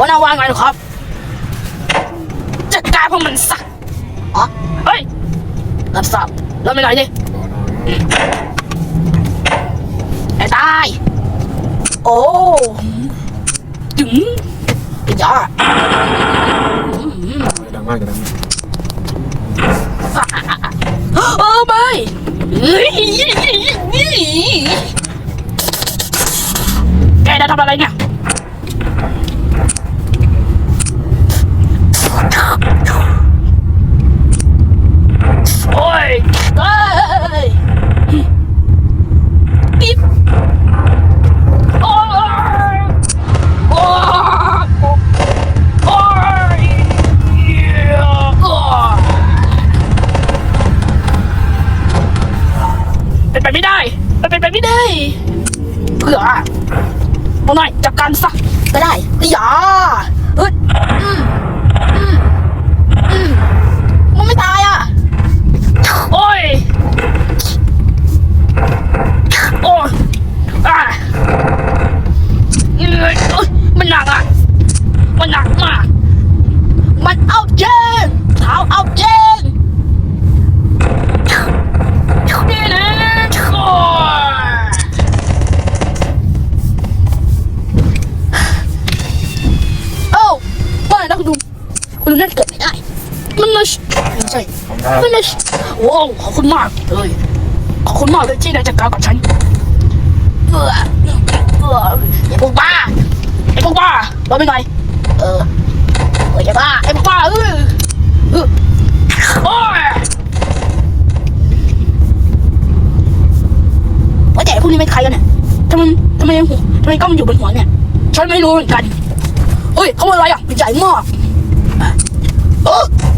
หัวหน้าวางไงเหรอครับ จัดการพวกมันซะอ๋อเฮ้ยรับทราบเราไปไหนดิไอ้ตาย โอ้ถึงไอ้ยาดังมากเลยนะเออไม่เฮ้ยแกจะทำอะไรเนี่ย เป็นไปไม่ได้ มันเป็นไปไม่ได้เผื่อเอาหน่อยจัดการซะก็ได้อย่า คุณดูนั่นเกิดไม่ได้ มันไม่ใช่ของครับไม่ได้โอ้ขอบคุณมากเลยขอบคุณมากเลยที่ได้จัดการกับฉันเออเออไอ้พวกบ้าไอ้พวกบ้าเราเป็นไงเออเออไอ้บ้าไอ้พวกบ้าเออเออโอ้ยว่าแต่ไอ้พวกนี้เป็นใครกันเนี่ยทำไมทำไมหัวทำไมกล้องมันอยู่บนหัวเนี่ยฉันไม่รู้เหมือนกันเฮ้ยเขาเป็นอะไรอะใหญ่มาก fuck?